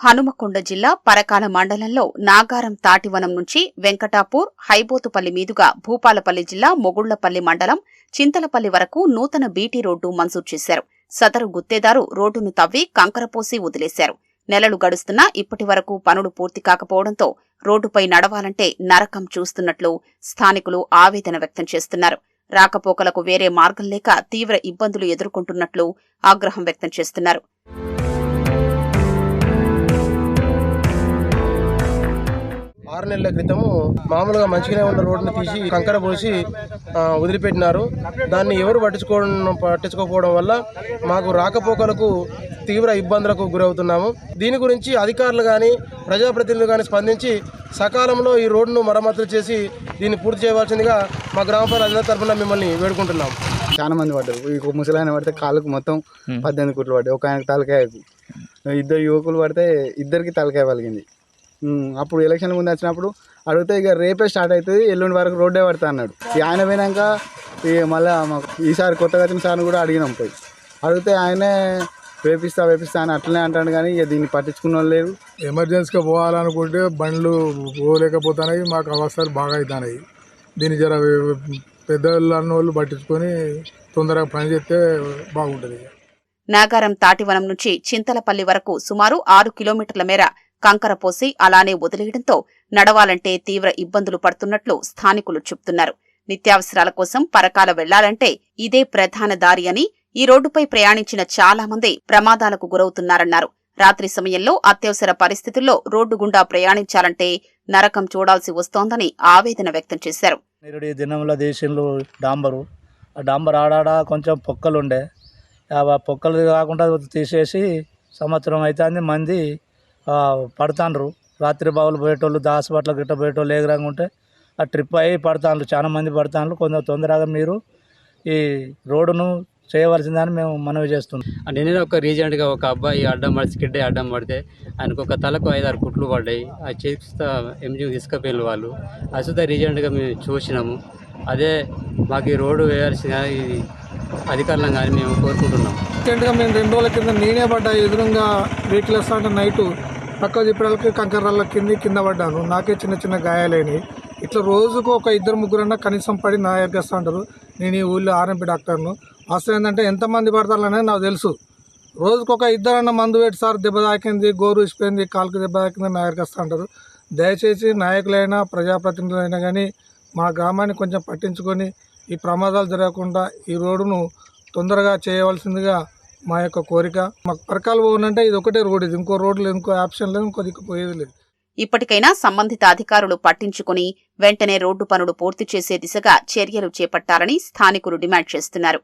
హనుమకొండ జిల్లా పరకాల మండలంలో నాగారం తాటివనం నుంచి వెంకటాపూర్ హైబోతుపల్లి మీదుగా భూపాలపల్లి జిల్లా మొగుళ్ళపల్లి మండలం చింతలపల్లి వరకు నూతన బీటీ రోడ్డు మంజూరు చేశారు. సదరు గుత్తేదారు రోడ్డును తవ్వి కంకరపోసి వదిలేశారు. నెలలు గడుస్తున్నా ఇప్పటి వరకు పనులు పూర్తి కాకపోవడంతో రోడ్డుపై నడవాలంటే నరకం చూస్తున్నట్లు స్థానికులు ఆవేదన వ్యక్తం చేస్తున్నారు. రాకపోకలకు వేరే మార్గం లేక తీవ్ర ఇబ్బందులు ఎదుర్కొంటున్నట్లు ఆగ్రహం వ్యక్తం చేస్తున్నారు. నెలల క్రితము మామూలుగా మంచిగానే ఉన్న రోడ్డుని తీసి కంకర పోసి ఆ, వదిలిపెట్టినారు. దాన్ని ఎవరు పట్టించుకోవడం పట్టించుకోకపోవడం వల్ల మాకు రాకపోకలకు తీవ్ర ఇబ్బందులకు గురవుతున్నాము. దీని గురించి అధికారులు కానీ ప్రజాప్రతినిధులు కానీ స్పందించి సకాలంలో ఈ రోడ్డును మరమ్మతులు చేసి దీన్ని పూర్తి చేయవలసిందిగా మా గ్రామ ప్రజల తరఫున మిమ్మల్ని వేడుకుంటున్నాం చాలా మంది పడ్డారు. ఈ ముసలాయన పడితే కాళ్ళకు మొత్తం పద్దెనిమిది కుట్లు పడ్డాయి. ఒక ఆయనకు తలకాయకు ఇద్దరు యువకులు పడితే ఇద్దరికి తలకాయ పలిగింది. అప్పుడు ఎలక్షన్ ముందు వచ్చినప్పుడు అడిగితే ఇక రేపే స్టార్ట్ అవుతుంది ఎల్లుండి వరకు రోడ్డే పడతా అన్నాడు. ఈ ఆయన పోయినాక ఈ మళ్ళీ మాకు ఈసారి కొత్తగా వచ్చిన సార్ని కూడా అడిగినాం పోయి. అడిగితే ఆయనే వేపిస్తా వేపిస్తా అని అట్లనే అంటాడు కానీ ఇక దీన్ని పట్టించుకున్న వాళ్ళు లేరు. ఎమర్జెన్సీగా పోవాలనుకుంటే బండ్లు పోలేకపోతున్నాయి మాకు అవస్థలు బాగా అవుతున్నాయి. దీన్ని జర పెద్దవాళ్ళు అన్న వాళ్ళు పట్టించుకొని తొందరగా పని చేస్తే బాగుంటుంది. నాగారం తాటివనం నుంచి చింతలపల్లి వరకు సుమారు ఆరు కిలోమీటర్ల మేర కంకర పోసి అలానే వదిలేయడంతో నడవాలంటే తీవ్ర ఇబ్బందులు పడుతున్నట్లు స్థానికులు చెబుతున్నారు నిత్యావసరాల కోసం పరకాల వెళ్ళాలంటే ఇదే ప్రధాన దారి అని ఈ రోడ్డుపై ప్రయాణించిన చాలా మంది ప్రమాదాలకు గురవుతున్నారన్నారు. రాత్రి సమయంలో అత్యవసర పరిస్థితుల్లో రోడ్డు గుండా ప్రయాణించాలంటే నరకం చూడాల్సి వస్తోందని ఆవేదన వ్యక్తం చేశారు. నిరుడి దినంలో దేశంలో డాంబరు. ఆ డాంబర్ ఆడాడ కొంచెం పొక్కలుండే. ఆ పొక్కలు కాకుండా తీసేసి సంవత్సరం అవుతుంది మంది పడతాండ్రు. రాత్రి బావులు పోయేటోళ్ళు దాసపట్ల గిట్ట పోయేటోళ్ళు ఏగరంగా ఉంటే ఆ ట్రిప్ అయ్యి పడతాండ్రు. చాలా మంది పడతాండ్రు. కొంచెం తొందరగా మీరు ఈ రోడ్డును చేయవలసిందని మేము మనవి చేస్తున్నాం. అంటే నేను ఒక రీజెంట్గా ఒక అబ్బాయి అడ్డం పడి స్కిడ్ అయ్యి అడ్డం పడితే ఆయనకు ఒక తలకు ఐదారు కుట్లు పడ్డాయి. ఆ చికిత్స ఎంజీ తీసుకుపోయిన వాళ్ళు. అసలు రీజెంట్గా మేము చూసినాము. అదే మాకు ఈ రోడ్డు వేయాల్సిన ఇది అధికారులను కానీ మేము కోరుకుంటున్నాం. రీసెంట్గా మేము రెండు రోజుల కింద నేనే పడ్డా ఎదురుగా వెహికల్ వస్తా అంటే నైటు. పక్క జిప్పడానికి కంకర్రాళ్ళ కింద కింద పడ్డాను. నాకే చిన్న చిన్న గాయాలైనవి ఇట్లా రోజుకు ఒక ఇద్దరు ముగ్గురన్నా కనీసం పడి నా ఎగ్గేస్తూ ఉంటారు. నేను ఈ ఊళ్ళో ఆర్ఎంపీ డాక్టర్ను. అసలు ఏంటంటే ఎంతమంది పడతారు అనేది నాకు తెలుసు. రోజుకు ఒక ఇద్దరన్నా మందు పెట్టి సార్ దెబ్బ తాకింది గోరు ఇచ్చిపోయింది కాలుకు దెబ్బ తాకింది నా ఎగ్గేస్తూ ఉంటారు. దయచేసి నాయకులైనా ప్రజాప్రతినిధులైనా కానీ మా గ్రామాన్ని కొంచెం పట్టించుకొని ఈ ప్రమాదాలు జరగకుండా ఈ రోడ్డును తొందరగా చేయవలసిందిగా మా యొక్క కోరిక. మాకు పరకాలు పోనంటే ఇది ఒకటే రోడ్ ఇది ఇంకో రోడ్ లేదు ఇంకో ఆప్షన్ లేదు ఇంకో దిక్కు పోయేది లేదు. ఇప్పటికైనా సంబంధిత అధికారులు పట్టించుకుని వెంటనే రోడ్డు పనులు పూర్తి చేసే దిశగా చర్యలు చేపట్టాలని స్థానికులు డిమాండ్ చేస్తున్నారు.